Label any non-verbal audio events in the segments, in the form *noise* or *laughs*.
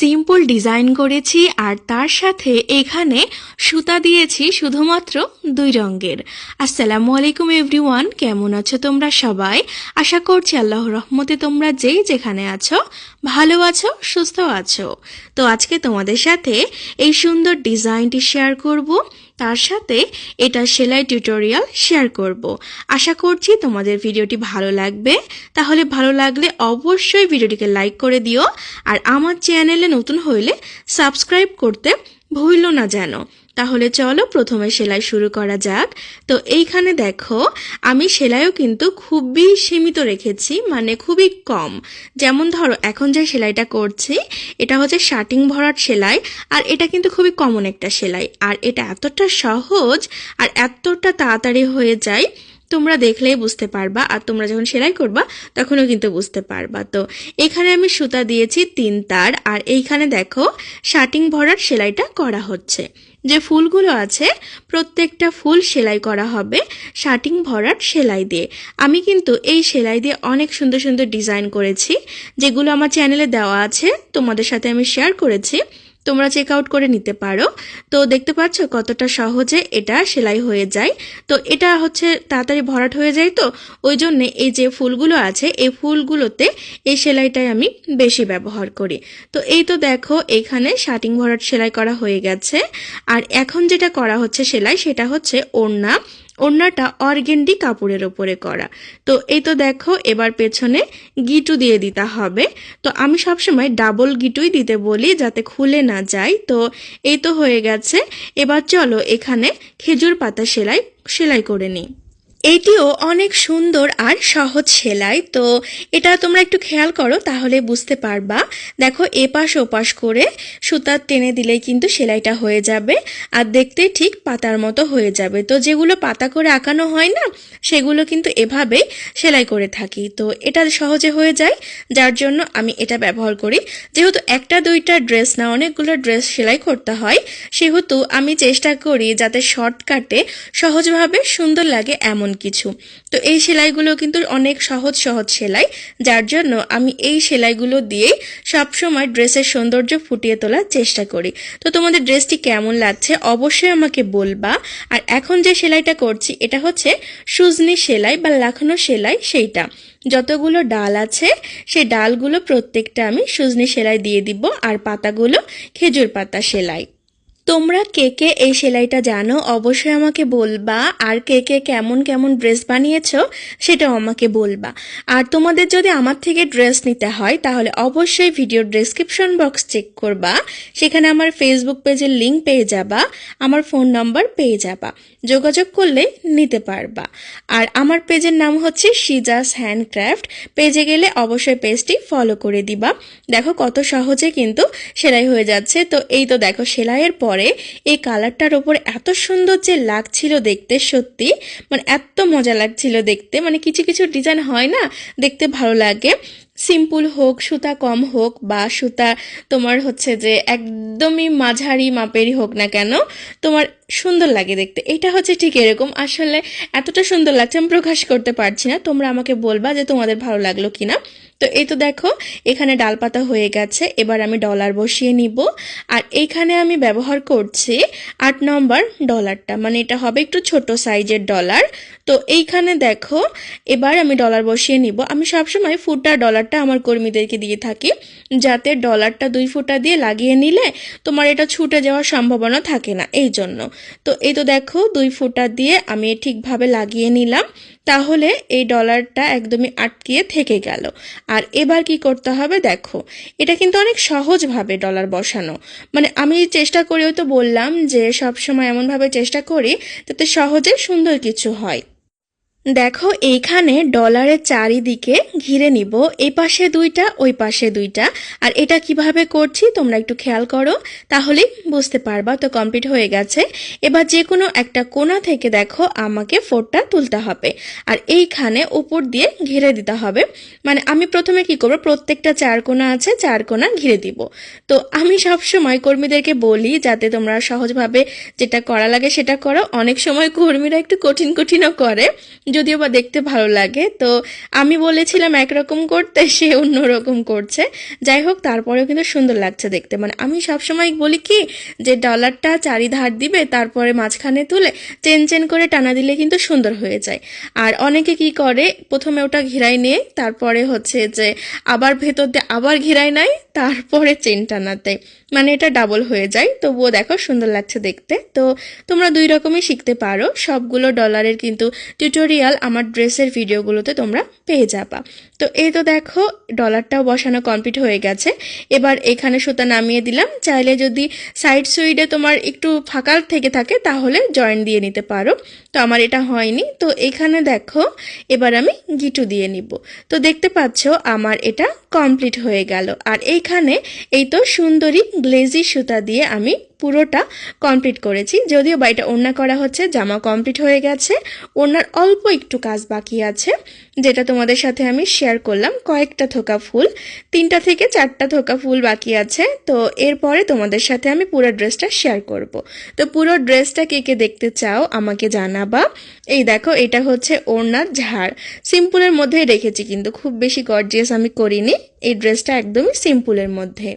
Simple design করেছি আর তার সাথে এখানে সুতা দিয়েছি শুধুমাত্র দুই রঙের। আসসালামু আলাইকুম এভরিওয়ান, কেমন আছো তোমরা সবাই? আশা করছি আল্লাহ রহমতে তোমরা যেই যেখানে আছো, ভালো আছো, সুস্থ আছো। তো আজকে তোমাদের সাথে এই সুন্দর ডিজাইনটি শেয়ার করব। তার সাথে এটা সেলাই টিউটোরিয়াল শেয়ার করব। আশা করছি তোমাদের ভিডিওটি ভালো লাগবে। তাহলে ভালো লাগলে অবশ্যই ভিডিওটিকে লাইক করে দিও। আর আমার চ্যানেলে নতুন হইলে সাবস্ক্রাইব করতে ভুললো না যেন। তাহলে চলো প্রথমে সেলাই শুরু করা যাক। তো এইখানে দেখো, আমি সেলাইও কিন্তু খুবই সীমিত রেখেছি মানে খুবই কম। যেমন ধরো, এখন যে সেলাইটা করছি, এটা হচ্ছে শার্টিং ভরাট সেলাই, আর এটা কিন্তু খুবই কমন একটা সেলাই। আর এটা এতটা সহজ, আর এতটা তাড়াতাড়ি হয়ে যায়, তোমরা দেখলেই বুঝতে পারবা, আর তোমরা যখন সেলাই করবা, তখনও কিন্তু বুঝতে পারবা। তো এখানে আমি সুতা দিয়েছি তিন তার, আর এইখানে দেখো শার্টিং ভরার সেলাইটা করা হচ্ছে। যে ফুলগুলো আছে, প্রত্যেকটা ফুল সেলাই করা হবে, শার্টিং ভরাট সেলাই দিয়ে। আমি কিন্তু এই সেলাই দিয়ে অনেক সুন্দর সুন্দর ডিজাইন করেছি, যেগুলো আমার চ্যানেলে দেওয়া আছে, তোমাদের সাথে আমি শেয়ার করেছি। তোমরা চেক আউট করে নিতে পারো। তো দেখতে পাচ্ছ কতটা সহজে এটা সেলাই হয়ে যায়। তো এটা হচ্ছে তাড়াতাড়ি ভরাট হয়ে যায় তো, ওই জন্যে এই যে ফুলগুলো আছে, এই ফুলগুলোতে এই সেলাইটাই আমি বেশি ব্যবহার করি। তো এই তো দেখো, এখানে শার্টিং ভরাট সেলাই করা হয়ে গেছে। আর এখন যেটা করা হচ্ছে সেলাই, সেটা হচ্ছে ওড়না। ওড়নাটা অর্গেন্ডি কাপড়ের ওপরে করা। তো এই তো দেখো, এবার পেছনে গিটু দিয়ে দিতে হবে। তো আমি সবসময় ডাবল গিটুই দিতে বলি যাতে খুলে না যায়। তো এই তো হয়ে গেছে। এবার চলো এখানে খেজুর পাতা সেলাই সেলাই করে নিই। এটিও অনেক সুন্দর আর সহজ সেলাই, তো এটা তোমরা একটু খেয়াল করো, তাহলে বুঝতে পারবা। দেখো, এপাশ ওপাশ করে সুতার টেনে দিলেই কিন্তু সেলাইটা হয়ে যাবে, আর দেখতে ঠিক পাতার মতো হয়ে যাবে। তো যেগুলো পাতা করে আঁকানো হয় না, সেগুলো কিন্তু এভাবেই সেলাই করে থাকি। তো এটা সহজে হয়ে যায়, যার জন্য আমি এটা ব্যবহার করি। যেহেতু একটা, দুইটা ড্রেস না, অনেকগুলো ড্রেস সেলাই করতে হয়, সেহেতু আমি চেষ্টা করি যাতে শর্টকাটে সহজভাবে সুন্দর লাগে এমন কিছু। তো এই সেলাইগুলো কিন্তু অনেক সহজ সহজ সেলাই, যার জন্য আমি এই সেলাইগুলো দিয়েই সবসময় ড্রেসের সৌন্দর্য ফুটিয়ে তোলার চেষ্টা করি। তো তোমাদের ড্রেসটি কেমন লাগছে অবশ্যই আমাকে বলবা। আর এখন যে সেলাইটা করছি, এটা হচ্ছে সুজনি সেলাই বা লাখানো সেলাই সেইটা। যতগুলো ডাল আছে সেই ডালগুলো প্রত্যেকটা আমি সুজনি সেলাই দিয়ে দিব। আর পাতাগুলো খেজুর পাতা সেলাই। তোমরা কে কে এই সেলাইটা জানো? অবশ্যই আমাকে বলবা। আর কে কে কেমন কেমন ড্রেস বানিয়েছো, সেটাও আমাকে বলবা। আর তোমাদের যদি আমার থেকে ড্রেস নিতে হয়, তাহলে অবশ্যই ভিডিওর ডেসক্রিপশন বক্স চেক করবা। সেখানে আমার ফেসবুক পেজের লিঙ্ক পেয়ে যাবা, আমার ফোন নাম্বার পেয়ে যাবা। যোগাযোগ করলে নিতে পারবা। আর আমার পেজের নাম হচ্ছে সিজাস হ্যান্ডক্রাফট পেজে গেলে অবশ্যই পেজটি ফলো করে দিবা। দেখো কত সহজে কিন্তু সেলাই হয়ে যাচ্ছে। তো এই তো দেখো সেলাইয়ের পরে এই কালারটার ওপর এত সুন্দর যে লাগছিল দেখতে সত্যি মানে এত মজা লাগছিল দেখতে। মানে কিছু কিছু ডিজাইন হয় না, দেখতে ভালো লাগে। সিম্পল হোক, সুতা কম হোক বা সুতা তোমার হচ্ছে যে একদমই মাঝারি মাপেরই হোক না কেন, তোমার সুন্দর লাগে দেখতে। এটা হচ্ছে ঠিক এরকম। আসলে এতটা সুন্দর লাগছে, আমি প্রকাশ করতে পারছি না। তোমরা আমাকে বলবা যে তোমাদের ভালো লাগল কিনা। তো এই তো দেখো, এখানে ডাল পাতা হয়ে গেছে, এবার আমি ডলার বসিয়ে নিব। আর এইখানে আমি ব্যবহার করছি আট নম্বর ডলারটা মানে এটা হবে একটু ছোট সাইজের ডলার। তো এইখানে দেখো, এবার আমি ডলার বসিয়ে নিব। আমি সবসময় ফুটা ডলারটা আমার কর্মীদেরকে দিয়ে থাকি, যাতে ডলারটা দুই ফুটা দিয়ে লাগিয়ে নিলে তোমার এটা ছুটে যাওয়ার সম্ভাবনা থাকে না, এই জন্য। তো এই তো দেখো, দুই ফুটা দিয়ে আমি ঠিকভাবে লাগিয়ে নিলাম, তাহলে এই ডলারটা একদমই আটকিয়ে থেকে গেল। আর এবার কি করতে হবে দেখো, এটা কিন্তু অনেক সহজভাবে ডলার বসানো। মানে আমি চেষ্টা করেও তো বললাম যে সবসময় এমনভাবে চেষ্টা করি, যাতে সহজে সুন্দর কিছু হয়। দেখো, এইখানে ডলারের চারিদিকে ঘিরে নিব। এই পাশে দুইটা, ওই পাশে দুইটা। আর এটা কীভাবে করছি তোমরা একটু খেয়াল করো, তাহলেই বুঝতে পারবা, তো কমপ্লিট হয়ে গেছে। এবার যে কোনো একটা কোনা থেকে দেখো, আমাকে ফোরটা তুলতে হবে। আর এইখানে উপর দিয়ে ঘিরে দিতে হবে। মানে আমি প্রথমে কি করব, প্রত্যেকটা চার কোণা আছে, চার কোণা ঘিরে দিব। তো আমি সব সময় কর্মীদেরকে বলি, যাতে তোমরা সহজভাবে যেটা করা লাগে সেটা করো। অনেক সময় কর্মীরা একটু কঠিন কঠিনও করে। যদিও বা দেখতে ভালো লাগে, তো আমি বলেছিলাম একরকম করতে, *laughs* সে অন্যরকম করছে। যাই হোক, তারপরেও কিন্তু সুন্দর লাগছে দেখতে। মানে আমি সবসময় বলি কি, যে ডলারটা চারিধার দিবে, তারপরে মাঝখানে তুলে চেন চেন করে টানা দিলে কিন্তু সুন্দর হয়ে যায়। আর অনেকে কি করে, প্রথমে ওটা ঘিরাই নিয়ে, তারপরে হচ্ছে যে আবার ভেতর দিয়ে আবার ঘিরাই নেয় তারপরে চেন টানাতে। মানে এটা ডাবল হয়ে যায়। তবুও দেখো সুন্দর লাগছে দেখতে। তো তোমরা দুই রকমই শিখতে পারো। সবগুলো ডলারের কিন্তু টিউটোরিয়াল আমার ড্রেসের ভিডিওগুলোতে তোমরা পেয়ে যাবা। তো এই তো দেখো ডলারটাও বসানো কমপ্লিট হয়ে গেছে। এবার এখানে সুতা নামিয়ে দিলাম। চাইলে যদি সাইড সুইডে তোমার একটু ফাঁকা থেকে থাকে, তাহলে জয়েন দিয়ে নিতে পারো। তো আমার এটা হয়নি। তো এখানে দেখো, এবার আমি গিটু দিয়ে নিব। তো দেখতে পাচ্ছ, আমার এটা কমপ্লিট হয়ে গেল। আর এইখানে এই তো সুন্দরী গ্লেজি সুতা দিয়ে আমি পুরোটা কমপ্লিট করেছি। যদিও বা এটা ওড়না করা হচ্ছে, জামা কমপ্লিট হয়ে গেছে। ওড়নার অল্প একটু কাজ বাকি আছে, যেটা তোমাদের সাথে আমি শেয়ার করলাম। কয়েকটা থোকা ফুল, তিনটা থেকে চারটা থোকা ফুল বাকি আছে। তো এরপরে তোমাদের সাথে আমি পুরো ড্রেসটা শেয়ার করব। তো পুরো ড্রেসটা কে কে দেখতে চাও আমাকে জানাবা। এই দেখো, এটা হচ্ছে ওড়নার ঝাড়। সিম্পলের মধ্যেই রেখেছি, কিন্তু খুব বেশি গর্জিয়াস আমি করিনি। এই ড্রেসটা একদমই সিম্পলের মধ্যে।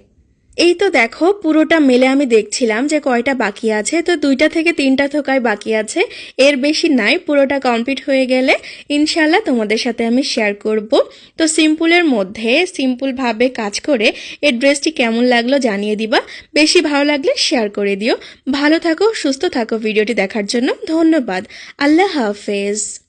এই তো দেখো, পুরোটা মেলে আমি দেখছিলাম যে কয়টা বাকি আছে। তো দুইটা থেকে তিনটা থোকায় বাকি আছে। এর বেশি নাই, পুরোটা কমপ্লিট হয়ে গেলে ইনশাল্লাহ তোমাদের সাথে আমি শেয়ার করব। তো সিম্পলের মধ্যে সিম্পলভাবে কাজ করে এই ড্রেসটি কেমন লাগল জানিয়ে দিবা। বেশি ভালো লাগলে শেয়ার করে দিও। ভালো থাকো, সুস্থ থাকো ভিডিওটি দেখার জন্য ধন্যবাদ। আল্লাহ হাফেজ।